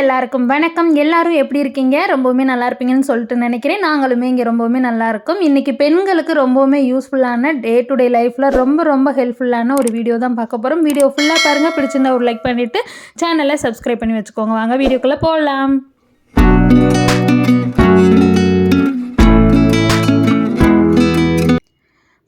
எல்லாருக்கும் வணக்கம். எல்லாரும் எப்படி இருக்கீங்க? ரொம்பவுமே நல்லா இருப்பீங்கன்னு சொல்லிட்டு நினைக்கிறேன். நாங்களுமே இங்கே ரொம்பவுமே நல்லா இருக்கும். இன்றைக்கி பெண்களுக்கு ரொம்பவுமே யூஸ்ஃபுல்லான டே டு டே லைஃப்பில் ரொம்ப ரொம்ப ஹெல்ப்ஃபுல்லான ஒரு வீடியோ தான் பார்க்க போகிறோம் வீடியோ ஃபுல்லாக பாருங்கள் பிடிச்சிருந்தா ஒரு லைக் பண்ணிவிட்டு சேனலை சப்ஸ்கிரைப் பண்ணி வச்சுக்கோங்க. வாங்க வீடியோக்குள்ளே போகலாம்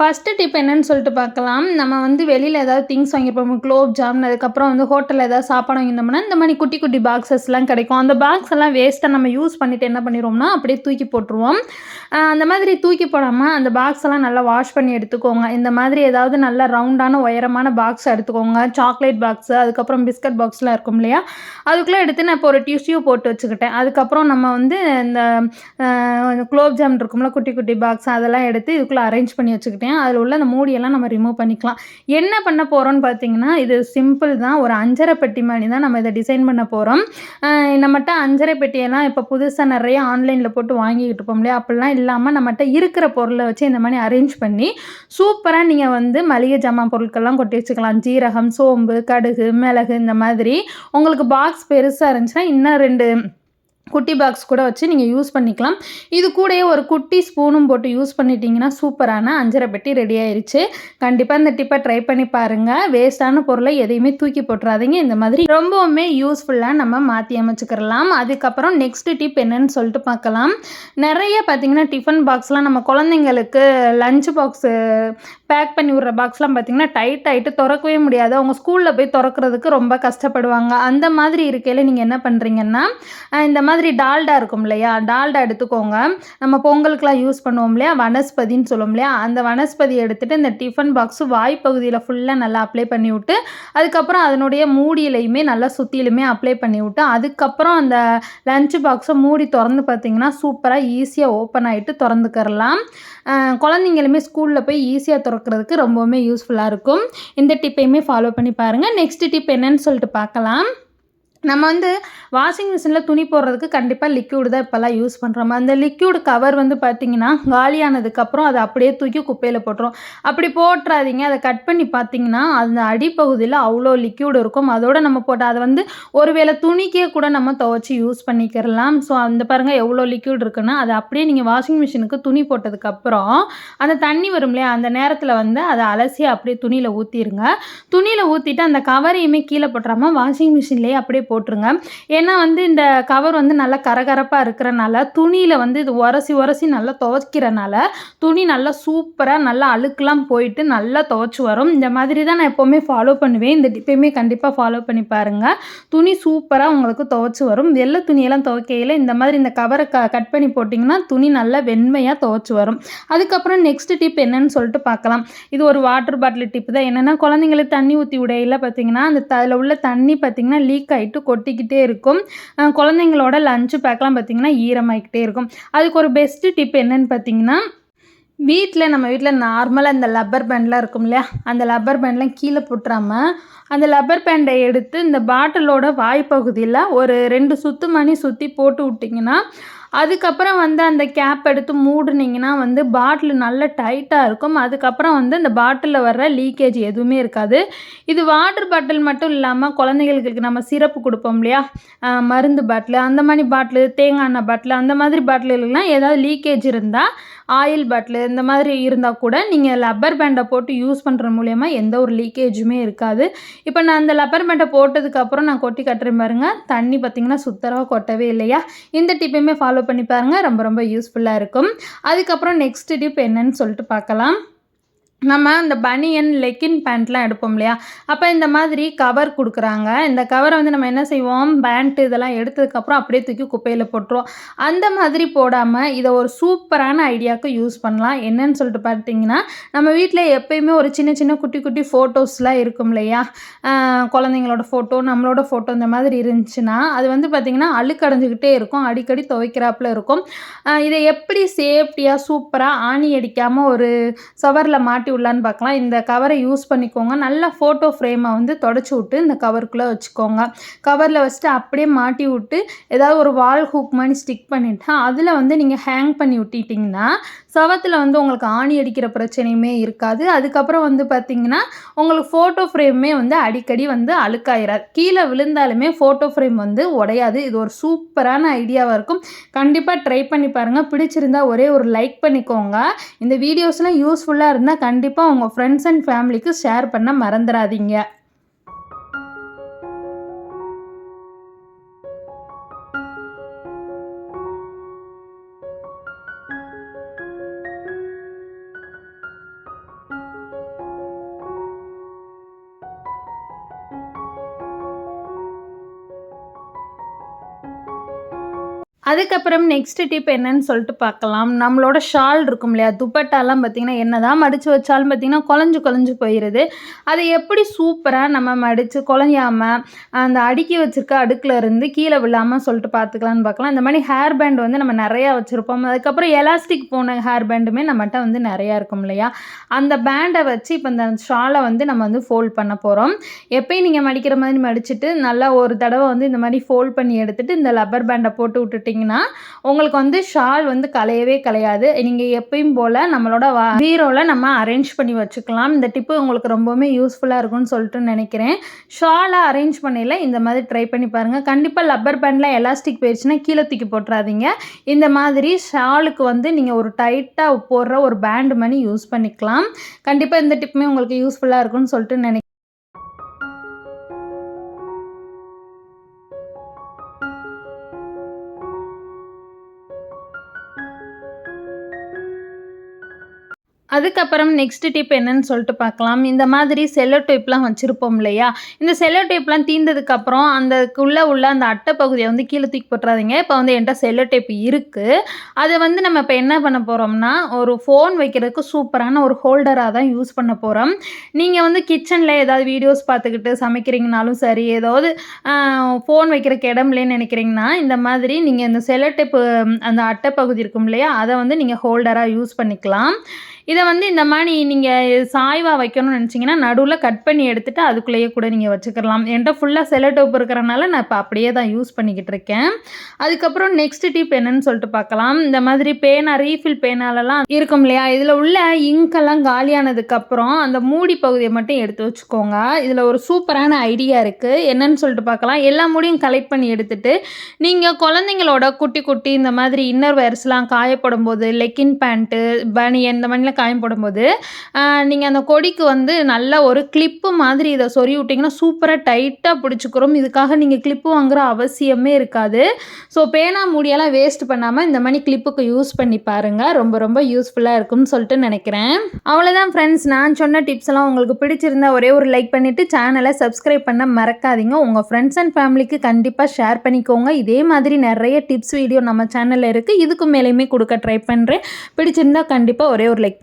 ஃபஸ்ட்டு டிப் என்னன்னு சொல்லிட்டு பார்க்கலாம். நம்ம வந்து வெளியில் ஏதாவது திங்ஸ் வாங்கியிருப்போம். குலோப் ஜாமுன் அதுக்கப்புறம் வந்து ஹோட்டலில் ஏதாவது சாப்பாடு வாங்கியிருந்தோம்னா இந்த மாதிரி குட்டி குட்டி பாக்ஸஸ்லாம் கிடைக்கும். அந்த பாக்ஸ் எல்லாம் வேஸ்ட்டாக நம்ம யூஸ் பண்ணிவிட்டு என்ன பண்ணிடுவோம்னா அப்படியே தூக்கி போட்டுருவோம். அந்த மாதிரி தூக்கி போடாமல் அந்த பாக்ஸ் எல்லாம் நல்லா வாஷ் பண்ணி எடுத்துக்கோங்க. இந்த மாதிரி ஏதாவது நல்ல ரவுண்டான உயரமான பாக்ஸ் எடுத்துக்கோங்க. சாக்லேட் பாக்ஸு அதுக்கப்புறம் பிஸ்கட் பாக்ஸ்லாம் இருக்கும் இல்லையா? அதுக்குள்ளே எடுத்து நான் இப்போ ஒரு டிஷ்யூ போட்டு வச்சுக்கிட்டேன். அதுக்கப்புறம் நம்ம வந்து இந்த குலோப் ஜாமுன் இருக்கும்ல குட்டி குட்டி பாக்ஸ் அதெல்லாம் எடுத்து இதுக்குள்ளே அரேஞ்ச் பண்ணி வச்சுக்கிட்டேன். அதில் உள்ள அந்த மூடியெல்லாம் நம்ம ரிமூவ் பண்ணிக்கலாம். என்ன பண்ண போகிறோம்னு பார்த்தீங்கன்னா இது சிம்பிள் தான். ஒரு அஞ்சரை பெட்டி மாதிரி தான் நம்ம இதை டிசைன் பண்ண போகிறோம் நம்மகிட்ட அஞ்சரை பெட்டியெல்லாம் இப்போ புதுசாக நிறைய ஆன்லைனில் போட்டு வாங்கிக்கிட்டு இருப்போம் இல்லையா? அப்படிலாம் இல்லாமல் நம்மகிட்ட இருக்கிற பொருளை வச்சு இந்த மாதிரி அரேஞ்ச் பண்ணி சூப்பராக நீங்கள் வந்து மளிகை ஜாமான் பொருட்கள்லாம் கொட்டி வச்சுக்கலாம். ஜீரகம் சோம்பு கடுகு மிளகு இந்த மாதிரி. உங்களுக்கு பாக்ஸ் பெருசாக இருந்துச்சுன்னா இன்னும் ரெண்டு குட்டி பாக்ஸ் கூட வச்சு நீங்கள் யூஸ் பண்ணிக்கலாம். இது கூடயே ஒரு குட்டி ஸ்பூனும் போட்டு யூஸ் பண்ணிட்டீங்கன்னா சூப்பரான அஞ்சரை பெட்டி ரெடி ஆயிடுச்சு கண்டிப்பாக இந்த டிப்பை ட்ரை பண்ணி பாருங்கள் வேஸ்ட்டான பொருளை எதையுமே தூக்கி போட்டுறாதீங்க. இந்த மாதிரி ரொம்பவுமே யூஸ்ஃபுல்லாக நம்ம மாற்றி அமைச்சுக்கிறலாம் அதுக்கப்புறம் நெக்ஸ்ட் டிப் என்னன்னு சொல்லிட்டு பார்க்கலாம். நிறைய பார்த்தீங்கன்னா டிஃபன் பாக்ஸ்லாம் நம்ம குழந்தைங்களுக்கு லஞ்ச் பாக்ஸு பேக் பண்ணி விட்ற பாக்ஸ்லாம் பார்த்தீங்கன்னா டைட் ஆகிட்டு திறக்கவே முடியாது. அவங்க ஸ்கூலில் போய் திறக்கிறதுக்கு ரொம்ப கஷ்டப்படுவாங்க. அந்த மாதிரி இருக்கையில் நீங்கள் என்ன பண்ணுறீங்கன்னா இந்த மாதிரி மாதிரி டால்டா இருக்கும் இல்லையா? டால்டா எடுத்துக்கோங்க. நம்ம பொங்கலுக்குலாம் யூஸ் பண்ணுவோம் இல்லையா? வனஸ்பதின்னு சொல்லுவோம் இல்லையா? அந்த வனஸ்பதி எடுத்துகிட்டு இந்த டிஃபன் பாக்ஸு வாய்ப்பகுதியில் ஃபுல்லாக நல்லா அப்ளை பண்ணி விட்டு அதுக்கப்புறம் அதனுடைய மூடியிலையுமே நல்லா சுற்றிலுமே அப்ளை பண்ணி விட்டு அதுக்கப்புறம் அந்த லஞ்ச் பாக்ஸை மூடி திறந்து பார்த்தீங்கன்னா சூப்பராக ஈஸியாக ஓப்பன் ஆகிட்டு திறந்துக்கிறலாம். குழந்தைங்களுமே ஸ்கூலில் போய் ஈஸியாக திறக்கிறதுக்கு ரொம்பவுமே யூஸ்ஃபுல்லாக இருக்கும். இந்த டிப்பையுமே ஃபாலோ பண்ணி பாருங்கள் நெக்ஸ்ட் டிப் என்னன்னு சொல்லிட்டு பார்க்கலாம் நம்ம வந்து வாஷிங் மிஷினில் துணி போடுறதுக்கு கண்டிப்பாக லிக்யூடு தான் இப்போல்லாம் யூஸ் பண்ணுறோம் அந்த லிக்யூடு கவர் வந்து பார்த்திங்கன்னா காலியானதுக்கப்புறம் அதை அப்படியே தூக்கி குப்பையில் போட்டுரும். அப்படி போட்டுறாதீங்க. அதை கட் பண்ணி பார்த்தீங்கன்னா அந்த அடிப்பகுதியில் அவ்வளோ லிக்யூடு இருக்கும். அதோட நம்ம போட்டால் அதை வந்து ஒருவேளை துணிக்கே கூட நம்ம துவைச்சி யூஸ் பண்ணிக்கிறலாம் ஸோ அந்த பாருங்கள் எவ்வளோ லிக்யூட் இருக்குன்னா. அதை அப்படியே நீங்கள் வாஷிங் மிஷினுக்கு துணி போட்டதுக்கப்புறம் அந்த தண்ணி வரும் இல்லையா? அந்த நேரத்தில் வந்து அதை அலசி அப்படியே துணியில் ஊற்றிடுங்க துணியில் ஊற்றிட்டு அந்த கவரையுமே கீழே போட்டுறாமல் வாஷிங் மிஷின்லேயே அப்படியே போட்டுருங்க. ஏன்னா வந்து இந்த கவர் வந்து நல்லா கரகரப்பாக இருக்கிறனால துணியில் வந்து இது உரசி உரசி நல்லா துவைக்கிறனால துணி நல்லா சூப்பராக நல்லா அழுக்கெலாம் போயிட்டு நல்லா துவைச்சி வரும். இந்த மாதிரி தான் நான் எப்போவுமே ஃபாலோ பண்ணுவேன். இந்த டிப்பையுமே கண்டிப்பாக ஃபாலோ பண்ணி பாருங்கள் துணி சூப்பராக உங்களுக்கு துவைச்சி வரும். வெள்ளை துணியெல்லாம் துவைக்கையில் இந்த மாதிரி இந்த கவரை க கட் பண்ணி போட்டிங்கன்னா துணி நல்லா வெண்மையாக துவைச்சி வரும். அதுக்கப்புறம் நெக்ஸ்ட் டிப் என்னன்னு சொல்லிட்டு பார்க்கலாம். இது ஒரு வாட்டர் பாட்டில் டிப் தான். என்னென்னா குழந்தைங்களுக்கு தண்ணி ஊற்றி விடையில பார்த்தீங்கன்னா அந்த அதில் உள்ள தண்ணி பார்த்தீங்கன்னா லீக் ஆகிட்டு கொட்டிக்கிட்டே இருக்கும். குழந்தைங்களோட லஞ்சு பேக்லாம் பார்த்தீங்கன்னா ஈரமாகிக்கிட்டே இருக்கும். அதுக்கு ஒரு பெஸ்ட்டு டிப் என்னன்னு பார்த்தீங்கன்னா வீட்டில் நம்ம வீட்டில் நார்மலாக இந்த லப்பர் பேண்ட்லாம் இருக்கும் இல்லையா? அந்த லப்பர் பேண்ட்லாம் கீழே போட்டுறாமல் அந்த லப்பர் பேண்டை எடுத்து இந்த பாட்டிலோட வாய்ப்பகுதியில் ஒரு ரெண்டு சுத்து மணி சுற்றி போட்டு விட்டிங்கன்னா அதுக்கப்புறம் வந்து அந்த கேப் எடுத்து மூடுனீங்கன்னா வந்து பாட்டில் நல்ல டைட்டாக இருக்கும். அதுக்கப்புறம் வந்து அந்த பாட்டிலில் வர்ற லீக்கேஜ் எதுவுமே இருக்காது. இது வாட்டர் பாட்டில் மட்டும் இல்லாமல் குழந்தைங்களுக்கு நம்ம சிரப்பு கொடுப்போம் இல்லையா? மருந்து பாட்டில் அந்த மாதிரி பாட்டில் தேங்காய் எண்ணெய் பாட்டில் அந்த மாதிரி பாட்டிலுக்கெலாம் ஏதாவது லீக்கேஜ் இருந்தால் ஆயில் பாட்டில் இந்த மாதிரி இருந்தால் கூட நீங்கள் லப்பர் பேண்டை போட்டு யூஸ் பண்ணுற மூலயமா எந்த ஒரு லீக்கேஜுமே இருக்காது. இப்போ நான் அந்த லப்பர் பேண்டை போட்டதுக்கப்புறம் நான் கொட்டி கட்டுறேன் பாருங்கள் தண்ணி பார்த்திங்கன்னா சுத்தராக கொட்டவே இல்லையா? இந்த டிப்பையுமே ஃபாலோ பண்ணி பாருங்கள் ரொம்ப ரொம்ப யூஸ்ஃபுல்லாக இருக்கும். அதுக்கப்புறம் நெக்ஸ்ட் டிப் என்னன்னு சொல்லிட்டு பார்க்கலாம். நம்ம இந்த பனியன் லெக்கின் பேண்ட்லாம் எடுப்போம் இல்லையா? அப்போ இந்த மாதிரி கவர் கொடுக்குறாங்க. இந்த கவரை வந்து நம்ம என்ன செய்வோம்? பேண்ட்டு இதெல்லாம் எடுத்ததுக்கப்புறம் அப்படியே தூக்கி குப்பையில் போட்டுருவோம். அந்த மாதிரி போடாமல் இதை ஒரு சூப்பரான ஐடியாவுக்கு யூஸ் பண்ணலாம். என்னன்னு சொல்லிட்டு பார்த்தீங்கன்னா நம்ம வீட்டில் எப்பயுமே ஒரு சின்ன சின்ன குட்டி குட்டி ஃபோட்டோஸ்லாம் இருக்கும் இல்லையா? குழந்தைங்களோட ஃபோட்டோ நம்மளோட ஃபோட்டோ இந்த மாதிரி இருந்துச்சுன்னா அது வந்து பார்த்திங்கன்னா அழுக்கடைஞ்சிக்கிட்டே இருக்கும். அடிக்கடி துவைக்கிறாப்புல இருக்கும். இதை எப்படி சேஃப்டியாக சூப்பராக ஆணி அடிக்காமல் ஒரு சவரில் மாட்டி விடலான்னு பார்க்கலாம். இந்த கவரை யூஸ் பண்ணிக்கோங்க. நல்லா ஃபோட்டோ ஃப்ரேமை வந்து தொடச்சி விட்டு இந்த கவருக்குள்ளே வச்சுக்கோங்க. கவரில் வச்சுட்டு அப்படியே மாட்டி விட்டு ஏதாவது ஒரு வால் ஹூக் மாதிரி ஸ்டிக் பண்ணிவிட்டு அதில் வந்து நீங்கள் ஹேங் பண்ணி விட்டிட்டிங்கன்னா செவத்தில் வந்து உங்களுக்கு ஆணி அடிக்கிற பிரச்சனையுமே இருக்காது. அதுக்கப்புறம் வந்து பார்த்திங்கன்னா உங்களுக்கு ஃபோட்டோ ஃப்ரேமே வந்து அடிக்கடி வந்து அழுக்காயிராது. கீழே விழுந்தாலுமே ஃபோட்டோ ஃப்ரேம் வந்து உடையாது. இது ஒரு சூப்பரான ஐடியாவாக இருக்கும். கண்டிப்பாக ட்ரை பண்ணி பாருங்கள் பிடிச்சிருந்தா ஒரே ஒரு லைக் பண்ணிக்கோங்க. இந்த வீடியோஸ்லாம் யூஸ்ஃபுல்லாக இருந்தால் கண்டிப்பாக உங்கள் ஃப்ரெண்ட்ஸ் அண்ட் ஃபேமிலிக்கு ஷேர் பண்ண மறந்துடாதீங்க. அதுக்கப்புறம் நெக்ஸ்ட் டிப் என்னன்னு சொல்லிட்டு பார்க்கலாம். நம்மளோட ஷால் இருக்கும் இல்லையா? துப்பட்டாலாம் பார்த்திங்கன்னா என்ன தான் மடித்து வச்சாலும் பார்த்திங்கன்னா குழஞ்சு குழஞ்சு போயிடுது அதை எப்படி சூப்பராக நம்ம மடித்து குழஞ்சாமல் அந்த அடுக்கி வச்சுருக்க அடுக்கில் இருந்து கீழே விழாமல் சொல்லிட்டு பார்த்துக்கலான்னு பார்க்கலாம். இந்த மாதிரி ஹேர் பேண்ட் வந்து நம்ம நிறையா வச்சுருப்போம். அதுக்கப்புறம் எலாஸ்டிக் போன ஹேர் பேண்டுமே நம்மகிட்ட வந்து நிறையா இருக்கும் இல்லையா? அந்த பேண்டை வச்சு இப்போ இந்த ஷாலை வந்து நம்ம வந்து ஃபோல்ட் பண்ண போகிறோம் எப்பயும் நீங்கள் மடிக்கிற மாதிரி மடிச்சுட்டு நல்லா ஒரு தடவை வந்து இந்த மாதிரி ஃபோல்ட் பண்ணி எடுத்துகிட்டு இந்த லப்பர் பேண்டை போட்டு விட்டுட்டிங்க பார்த்தீங்கன்னா உங்களுக்கு வந்து ஷால் வந்து கலையவே கலையாது நீங்கள் எப்பயும் போல் நம்மளோட பீரோவில் நம்ம அரேஞ்ச் பண்ணி வச்சுக்கலாம். இந்த டிப்பு உங்களுக்கு ரொம்பவுமே யூஸ்ஃபுல்லாக இருக்கும்னு சொல்லிட்டு நினைக்கிறேன். ஷாலை அரேஞ்ச் பண்ணியில் இந்த மாதிரி ட்ரை பண்ணி பாருங்கள் கண்டிப்பாக லப்பர் பேண்டில் எலாஸ்டிக் போயிடுச்சுன்னா கீழே தூக்கி போட்டுறாதீங்க. இந்த மாதிரி ஷாலுக்கு வந்து நீங்கள் ஒரு டைட்டாக போடுற ஒரு பேண்டு மணி யூஸ் பண்ணிக்கலாம். கண்டிப்பாக இந்த டிப்புமே உங்களுக்கு யூஸ்ஃபுல்லாக இருக்கும்னு சொல்லிட்டு நினைக்கிறேன் அதுக்கப்புறம் நெக்ஸ்ட் டிப் என்னன்னு சொல்லிட்டு பார்க்கலாம். இந்த மாதிரி செல்லோ டேப்லாம் வச்சுருப்போம் இல்லையா? இந்த செல்லோ டேப்லாம் தீர்ந்ததுக்கப்புறம் அந்தக்குள்ளே உள்ள அந்த அட்டை பகுதியை வந்து கீழே தூக்கி போட்டுறாதீங்க. இப்போ வந்து என்கிட்ட செல்லோ டேப் இருக்குது அதை வந்து நம்ம இப்போ என்ன பண்ண போகிறோம்னா ஒரு ஃபோன் வைக்கிறதுக்கு சூப்பரான ஒரு ஹோல்டராக தான் யூஸ் பண்ண போகிறோம் நீங்கள் வந்து கிச்சனில் ஏதாவது வீடியோஸ் பார்த்துக்கிட்டு சமைக்கிறீங்கனாலும் சரி ஏதாவது ஃபோன் வைக்கிறக்கு இடம்லேன்னு நினைக்கிறீங்கன்னா இந்த மாதிரி நீங்கள் இந்த செல்லோ டேப்பு அந்த அட்டை பகுதி இருக்கும் இல்லையா? அதை வந்து நீங்கள் ஹோல்டராக யூஸ் பண்ணிக்கலாம். இதை வந்து இந்த மாதிரி நீங்கள் சாய்வாக வைக்கணும்னு நினச்சிங்கன்னா நடுவில் கட் பண்ணி எடுத்துகிட்டு அதுக்குள்ளேயே கூட நீங்கள் வச்சுக்கலாம். என்கிட்ட ஃபுல்லாக செலோடோப் இருக்கிறனால நான் இப்போ அப்படியே தான் யூஸ் பண்ணிக்கிட்டு இருக்கேன். அதுக்கப்புறம் நெக்ஸ்ட் டிப் என்னன்னு சொல்லிட்டு பார்க்கலாம். இந்த மாதிரி பேனா ரீஃபில் பேனாலலாம் இருக்கும் இல்லையா? இதில் உள்ள இங்கெல்லாம் காலியானதுக்கப்புறம் அந்த மூடி பகுதியை மட்டும் எடுத்து வச்சுக்கோங்க. இதில் ஒரு சூப்பரான ஐடியா இருக்குது என்னன்னு சொல்லிட்டு பார்க்கலாம். எல்லா மூடியும் கலெக்ட் பண்ணி எடுத்துகிட்டு நீங்கள் குழந்தைங்களோட குட்டி குட்டி இந்த மாதிரி இன்னர் வேர்ஸ்லாம் காயப்படும் போது லெக்கின் பேண்ட்டு பனியன் இந்த மாதிரிலாம் காயம் போடும்போது நீங்கள் அந்த கொடிக்கு வந்து நல்ல ஒரு கிளிப்பு மாதிரி இதை சொறி விட்டிங்கன்னா சூப்பராக டைட்டாக பிடிச்சிக்கிறோம். இதுக்காக நீங்கள் கிளிப்பு வாங்குகிற அவசியமே இருக்காது. ஸோ பேனா முடியெல்லாம் வேஸ்ட் பண்ணாமல் இந்த மாதிரி கிளிப்புக்கு யூஸ் பண்ணி பாருங்கள் ரொம்ப ரொம்ப யூஸ்ஃபுல்லாக இருக்கும்னு சொல்லிட்டு நினைக்கிறேன். அவ்வளோதான் ஃப்ரெண்ட்ஸ் நான் சொன்ன டிப்ஸ் எல்லாம் உங்களுக்கு பிடிச்சிருந்தா ஒரே ஒரு லைக் பண்ணிவிட்டு சேனலை சப்ஸ்கிரைப் பண்ண மறக்காதீங்க. உங்கள் ஃப்ரெண்ட்ஸ் அண்ட் ஃபேமிலிக்கு கண்டிப்பாக ஷேர் பண்ணிக்கோங்க. இதே மாதிரி நிறைய டிப்ஸ் வீடியோ நம்ம சேனலில் இருக்குது இதுக்கு மேலேயுமே கொடுக்க ட்ரை பண்ணுறேன் பிடிச்சிருந்தா கண்டிப்பாக ஒரே ஒரு லைக்